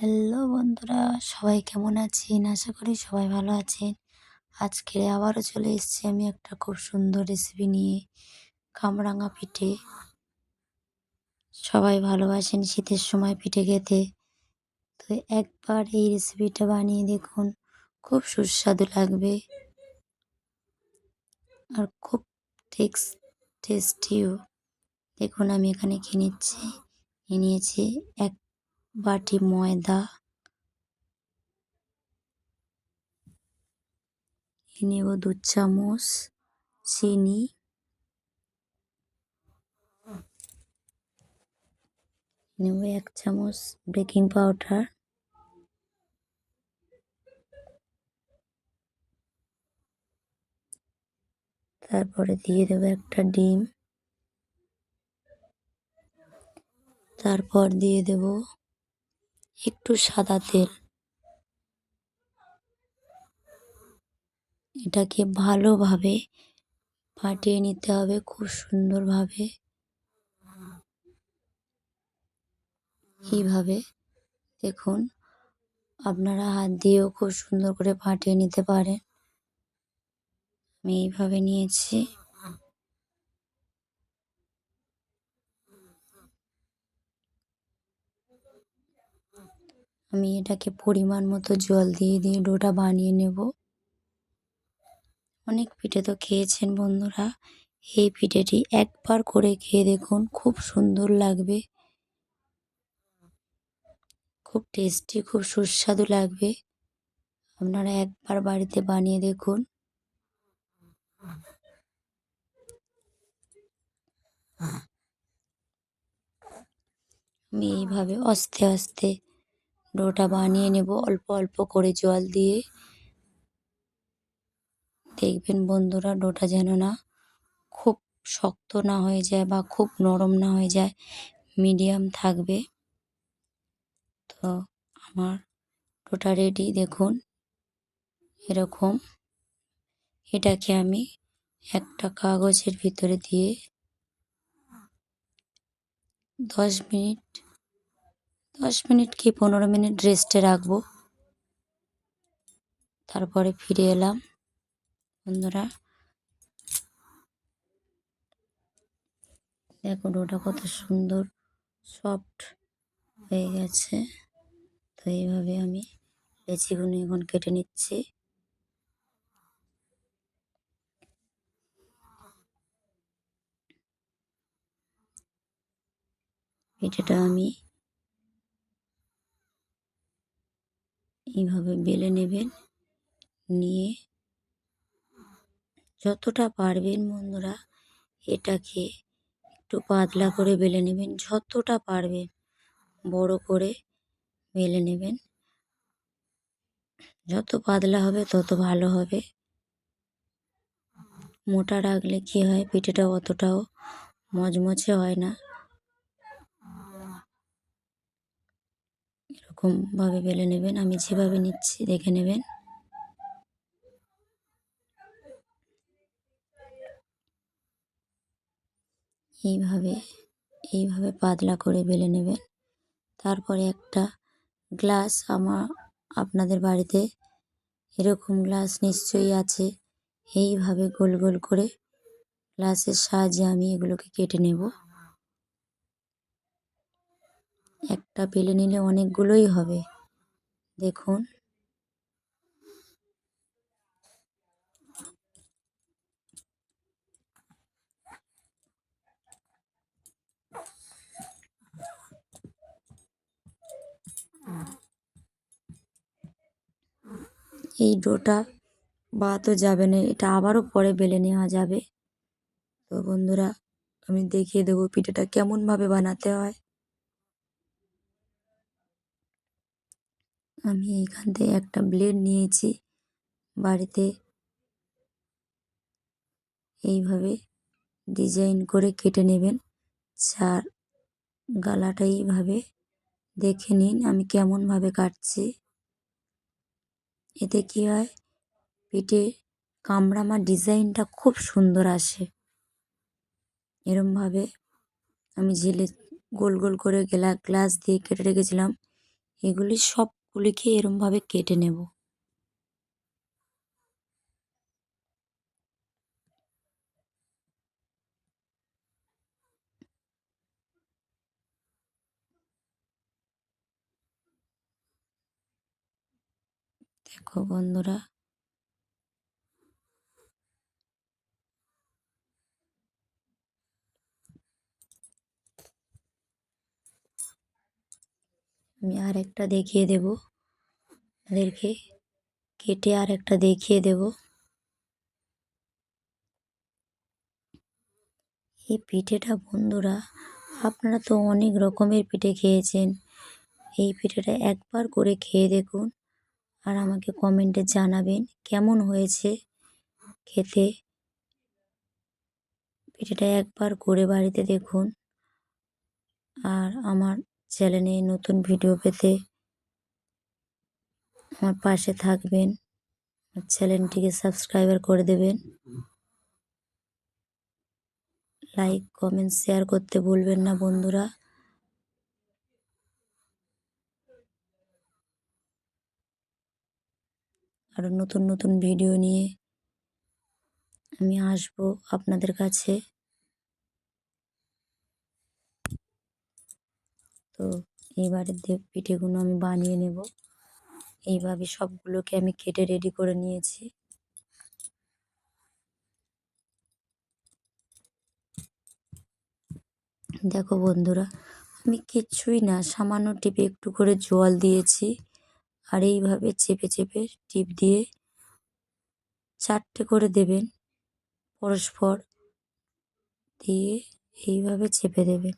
Hello বন্ধুরা, সবাই কেমন আছেন? আশা করি সবাই ভালো আছেন। আজকে আবারও চলে এসেছি আমি একটা খুব সুন্দর রেসিপি নিয়ে, কামরাঙা পিঠে। সবাই ভালোবাসেন শীতের সময় পিঠে খেতে। তো একবার এই রেসিপিটা বানিয়ে দেখুন, খুব সুস্বাদু লাগবে। আর খুব টেক্স টেস্টিও দেখুন আমি এখানে নিচ্ছি। নিয়েছি এক বাটি ময়দা নেব দু চামচ, চিনি, নেব এক চামচ বেকিং পাউডার, তারপরে দিয়ে দেবো একটা ডিম, তারপর দিয়ে দেব একটু সাদা তেল। এটাকে ভালোভাবে ফাটিয়ে নিতে হবে খুব সুন্দরভাবে। এইভাবে দেখুন, আপনারা হাত দিয়েও খুব সুন্দর করে ফাটিয়ে নিতে পারেন। আমি এইভাবে নিয়েছি। আমি এটাকে পরিমাণ মতো জল দিয়ে দিয়ে ডোটা বানিয়ে নেব। অনেক পিঠে তো খেয়েছেন বন্ধুরা। এই পিঠেটি একবার করে খেয়ে দেখুন, খুব সুন্দর লাগবে। খুব টেস্টি, খুব সুস্বাদু লাগবে। আপনারা একবার বাড়িতে বানিয়ে দেখুন। আমি এইভাবে আস্তে আস্তে ডোটা বানিয়ে নেব, অল্প অল্প করে জল দিয়ে। দেখবেন বন্ধুরা, ডোটা যেন না খুব শক্ত না হয়ে যায় বা খুব নরম না হয়ে যায়, মিডিয়াম থাকবে। তো আমার ডোটা রেডি, দেখুন। এরকম এটাকে আমি একটা কাগজের ভিতরে দিয়ে দশ মিনিট দশ মিনিট কি পনেরো মিনিট রেস্টে রাখব। তারপরে ফিরে এলাম। বন্ধুরা দেখুন ওটা কত সুন্দর সফট হয়ে গেছে। তো এইভাবে আমি লেচিগুলো এখন কেটে নিচ্ছি। পিঠেটা আমি এইভাবে বেলে নেবেন। নিয়ে যতটা পারবেন বন্ধুরা এটাকে একটু পাতলা করে বেলে নেবেন, যতটা পারবেন বড় করে বেলে নেবেন। যত পাতলা হবে তত ভালো হবে। মোটা রাখলে কি হয়, পিঠেটা অতটাও মচমচে হয় না। এরকমভাবে বেলে নেবেন। আমি যেভাবে নিচ্ছি দেখে নেবেন। এইভাবে এইভাবে পাতলা করে বেলে নেবেন। তারপরে একটা গ্লাস আমার আপনাদের বাড়িতে এরকম গ্লাস নিশ্চয়ই আছে। এইভাবে গোল গোল করে গ্লাসের সাহায্যে আমি এগুলোকে কেটে নেব। একটা পেলে নিলে অনেকগুলোই হবে। দেখুন। এই ডোটা বা তো যাবে না, এটা আবারও পরে বেলে নেওয়া যাবে। তো বন্ধুরা, আমি দেখিয়ে দেবো পিঠেটা কেমনভাবে বানাতে হয়। আমি এইখান থেকে একটা ব্লেড নিয়েছি বাড়িতে। এইভাবে ডিজাইন করে কেটে নেবেন। চার গালাটা এইভাবে দেখে নিন আমি কেমনভাবে কাটছি। এতে কী হয়? পিঠে কামড়ামা ডিজাইনটা খুব সুন্দর আসে। এরমভাবে আমি ঝেলে গোল গোল করে গেলা, গ্লাস দিয়ে কেটে রেখেছিলাম। এগুলি সবগুলিকে এরমভাবে কেটে নেব। দেখো বন্ধুরা আমি আর একটা দেখিয়ে দেব। তাদেরকে কেটে আর একটা দেখিয়ে দেব। এই পিঠেটা বন্ধুরা, আপনারা তো অনেক রকমের পিঠে খেয়েছেন। এই পিঠেটা একবার করে খেয়ে দেখুন আর আমাকে কমেন্টে জানাবেন কেমন হয়েছে খেতে। পিঠেটা একবার করে বাড়িতে দেখুন আর আমার চ্যানেলে নতুন ভিডিও পেতে আমার পাশে থাকবেন। আমার চ্যানেলটিকে সাবস্ক্রাইবার করে দেবেন। লাইক, কমেন্ট, শেয়ার করতে ভুলবেন না বন্ধুরা। আরও নতুন নতুন ভিডিও নিয়ে আমি আসব আপনাদের কাছে। তো এইবারে পিঠেগুলো আমি বানিয়ে নেব। এইভাবে সবগুলোকে আমি কেটে রেডি করে নিয়েছি। দেখো বন্ধুরা, আমি কিচ্ছুই না, সামান্য টিপে একটু করে জল দিয়েছি আর এইভাবে চেপে চেপে টিপ দিয়ে চারটে করে দেবেন। পরস্পর দিয়ে এইভাবে চেপে দেবেন।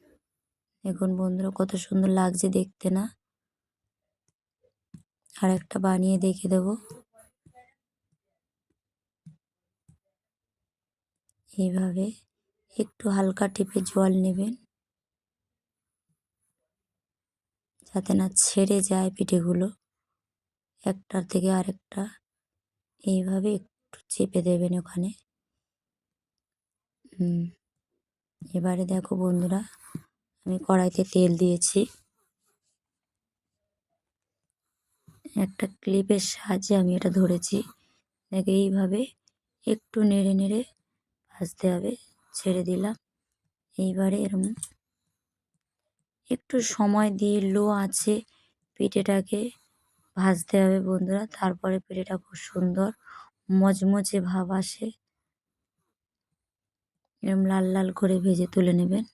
দেখুন বন্ধুরা, কত সুন্দর লাগছে দেখতে না? আর একটা বানিয়ে দেখে দেব। এইভাবে একটু হালকা টিপে জল নেবেন। যাতে না ছেড়ে যায় পিঠেগুলো। একটার থেকে আরেকটা এইভাবে একটু চেপে দেবেন ওখানে। হুম, এবারে দেখো বন্ধুরা আমি কড়াইতে তেল দিয়েছি। একটা ক্লিপের সাহায্যে আমি এটা ধরেছি। দেখে এইভাবে একটু নেড়ে নেড়ে ভাজতে হবে, ছেড়ে দিলাম। এইবারে এরম একটু সময় দিয়ে লো আছে পিঠেটাকে ভাজতে হবে বন্ধুরা। তারপরে পিঠেটা খুব সুন্দর মচমচে ভাব আসে। এরম লাল লাল করে ভেজে তুলে নেবেন।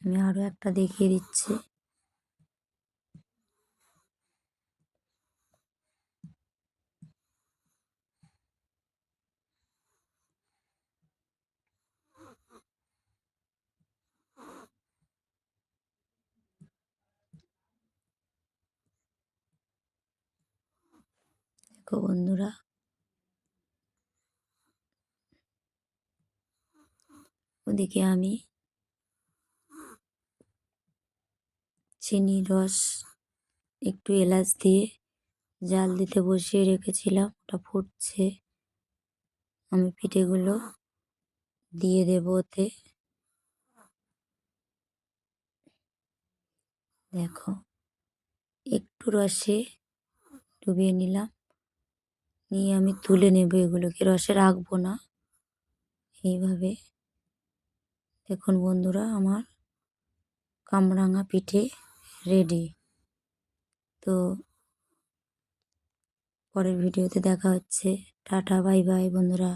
আমি আরও একটা দেখিয়ে দিচ্ছি। দেখো বন্ধুরা। ওদিকে আমি চিনি রস, একটু এলাচ দিয়ে জাল দিতে বসিয়ে রেখেছিলাম, ওটা ফুটছে। আমি পিঠেগুলো দিয়ে দেব ওতে। দেখো, একটু রসে ডুবিয়ে নিলাম। নিয়ে আমি তুলে নেব এগুলোকে। রসে রাখব না। এইভাবে। দেখুন বন্ধুরা, আমার কামরাঙা পিঠে রেডি তো পরের ভিডিওতে দেখা হচ্ছে। টাটা বাই বাই বন্ধুরা।